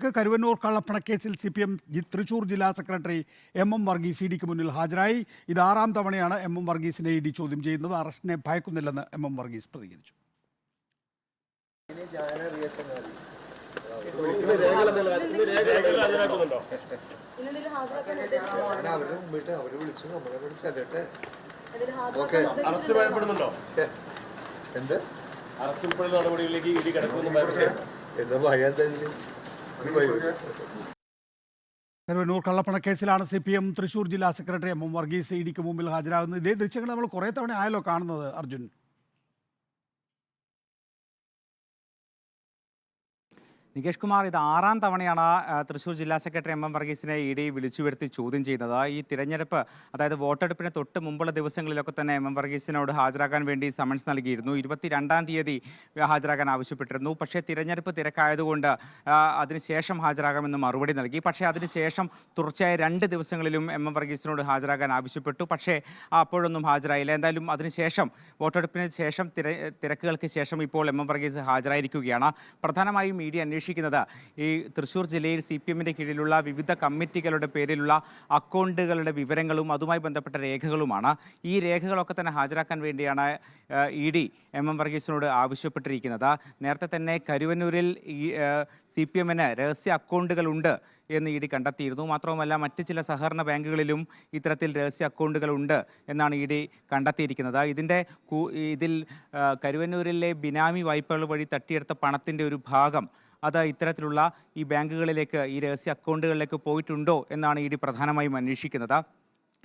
കരുവന്നൂർ കള്ളപ്പണക്കേസിൽ C P M Thrissur ജില്ലാ secretary M M Varghese E ഡിക്ക് മുന്നിൽ ഹാജരായി. ഇത് ആറാം തവണയാണ് എം എം വർഗീസിനെ ഇ ഡി ചോദ്യം ചെയ്യുന്നത്. അറസ്റ്റിനെ ഭയക്കുന്നില്ലെന്ന് എം എം വർഗീസ് പ്രതികരിച്ചു. ഇന്നെന്തെങ്കിലും ഹാജരാക്കാൻ ഉദ്ദേശിച്ചോ? ഞാൻ അവരെ മുമ്പിട്ട് അവരെ വിളിച്ചു നമ്മളെ കൂടി ചെല്ലട്ടെ എന്തെങ്കിലും അറസ്റ്റ് ഭയപ്പെടുന്നുണ്ടോ? എന്ത്? അറസ്റ്റ് ഉൾപ്പെടെ നടപടികളിലേക്ക് ഇടി കിടക്കുന്നു എന്താ ഭയം എന്താ കരുവന്നൂർ കള്ളപ്പണക്കേസിലാണ് സി പി എം തൃശൂർ ജില്ലാ secretary M M Varghese E ഡിക്ക് മുമ്പിൽ ഹാജരാകുന്നത്. ഇതേ ദൃശ്യങ്ങൾ നമ്മൾ കുറേ തവണ ആയല്ലോ കാണുന്നത് അർജുൻ. നികേഷ് കുമാർ ഇത് ആറാം തവണയാണ് തൃശൂർ ജില്ലാ സെക്രട്ടറി എം എം വർഗീസിനെ ഇ ഡി വിളിച്ചു വരുത്തി ചോദ്യം ചെയ്യുന്നത് ഈ തിരഞ്ഞെടുപ്പ് അതായത് വോട്ടെടുപ്പിന് തൊട്ട് മുമ്പുള്ള ദിവസങ്ങളിലൊക്കെ തന്നെ എം എം വർഗീസിനോട് ഹാജരാകാൻ വേണ്ടി സമൻസ് നൽകിയിരുന്നു. ഇരുപത്തിരണ്ടാം തീയതി ഹാജരാകാൻ ആവശ്യപ്പെട്ടിരുന്നു. പക്ഷേ തിരഞ്ഞെടുപ്പ് തിരക്കായതുകൊണ്ട് അതിനുശേഷം ഹാജരാകാമെന്ന് മറുപടി നൽകി. പക്ഷേ അതിനുശേഷം തുടർച്ചയായ രണ്ട് ദിവസങ്ങളിലും എം എം വർഗീസിനോട് ഹാജരാകാൻ ആവശ്യപ്പെട്ടു. പക്ഷേ അപ്പോഴൊന്നും ഹാജരായില്ല. എന്തായാലും അതിനുശേഷം വോട്ടെടുപ്പിന് ശേഷം തിര തിരക്കുകൾക്ക് ശേഷം ഇപ്പോൾ എം എം വർഗീസ് ഹാജരായിരിക്കുകയാണ്. പ്രധാനമായും മീഡിയ അന്വേഷിക്കുന്നത്. ഈ തൃശ്ശൂർ ജില്ലയിൽ സി പി എമ്മിന്റെ കീഴിലുള്ള വിവിധ കമ്മിറ്റികളുടെ പേരിലുള്ള അക്കൗണ്ടുകളുടെ വിവരങ്ങളും അതുമായി ബന്ധപ്പെട്ട രേഖകളുമാണ്. ഈ രേഖകളൊക്കെ തന്നെ ഹാജരാക്കാൻ വേണ്ടിയാണ് ഇ ഡി എം എം വർഗീസിനോട് ആവശ്യപ്പെട്ടിരിക്കുന്നത്. നേരത്തെ തന്നെ കരുവന്നൂരിൽ ഈ സി പി എമ്മിന് രഹസ്യ അക്കൗണ്ടുകളുണ്ട് എന്ന് ഇ ഡി കണ്ടെത്തിയിരുന്നു. മാത്രവുമല്ല മറ്റ് ചില സഹകരണ ബാങ്കുകളിലും ഇത്തരത്തിൽ രഹസ്യ അക്കൗണ്ടുകൾ ഉണ്ട് എന്നാണ് ഇ ഡി കണ്ടെത്തിയിരിക്കുന്നത്. ഇതിന്റെ ഇതിൽ കരുവന്നൂരിലെ ബിനാമി വായ്പകൾ വഴി തട്ടിയെടുത്ത പണത്തിന്റെ ഒരു ഭാഗം അത് ഇത്തരത്തിലുള്ള ഈ ബാങ്കുകളിലേക്ക് ഈ രഹസ്യ അക്കൗണ്ടുകളിലേക്ക് പോയിട്ടുണ്ടോ എന്നാണ് ഇ ഡി പ്രധാനമായും അന്വേഷിക്കുന്നത്.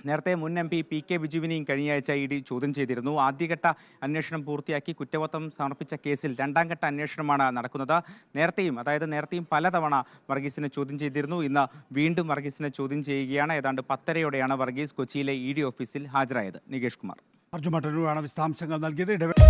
നേരത്തെ മുൻ എം പി പി കെ ബിജുവിനെയും കഴിഞ്ഞ ആഴ്ച ഇ ഡി ചോദ്യം ചെയ്തിരുന്നു. ആദ്യഘട്ട അന്വേഷണം പൂർത്തിയാക്കി കുറ്റപത്രം സമർപ്പിച്ച കേസിൽ രണ്ടാം ഘട്ട അന്വേഷണമാണ് നടക്കുന്നത്. നേരത്തെയും അതായത് നേരത്തെയും പലതവണ വർഗീസിനെ ചോദ്യം ചെയ്തിരുന്നു. ഇന്ന് വീണ്ടും വർഗീസിനെ ചോദ്യം ചെയ്യുകയാണ്. ഏതാണ്ട് പത്തരയോടെയാണ് വർഗീസ് കൊച്ചിയിലെ ഇ ഡി ഓഫീസിൽ ഹാജരായത്. നികേഷ് കുമാർ. വിശദാംശങ്ങൾ നൽകിയത്.